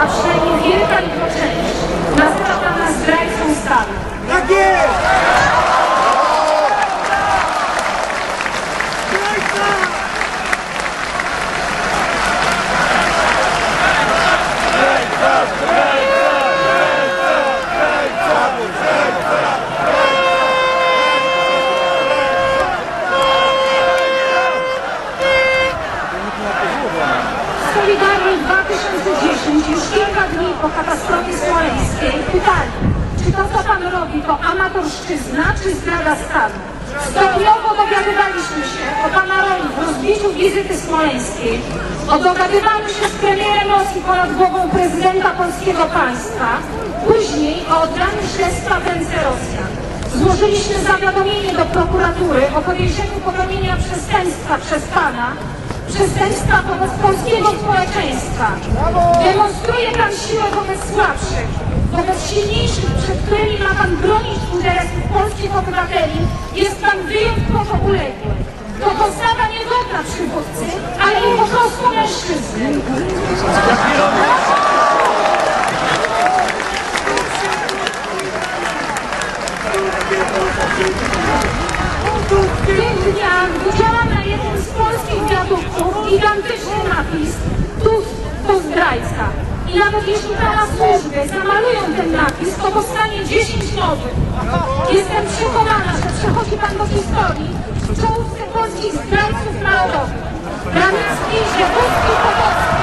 a przynajmniej wielka jego część, nazywa pana zdrajcą stanu. Tak jest! Solidarni 2010 już kilka dni po katastrofie smoleńskiej pytali, czy to co pan robi to amatorszczyzna czy zdrada stanu? Stopniowo dowiadywaliśmy się o pana roli w rozbiciu wizyty smoleńskiej, o dogadywaniu się z premierem Rosji ponad głową prezydenta polskiego państwa, później o oddaniu śledztwa w ręce Rosjan. Złożyliśmy zawiadomienie do prokuratury o podejrzeniu popełnienia przestępstwa przez pana przestępstwa wobec polskiego społeczeństwa. Demonstruje pan siłę wobec słabszych, wobec silniejszych, przed którymi ma pan bronić interesów polskich obywateli. Jest pan wyjątkowo uległy. To postawa niegodna przywódcy, ale i po prostu mężczyzny. Tych dniach widziałam na I nawet jeśli teraz służby zamalują ten napis, to powstanie 10 nowych. Jestem przekonana, że przechodzi Pan do historii w czołówce polskich zdrajców narodowych. Ramiński, Ziewowski, Potocki.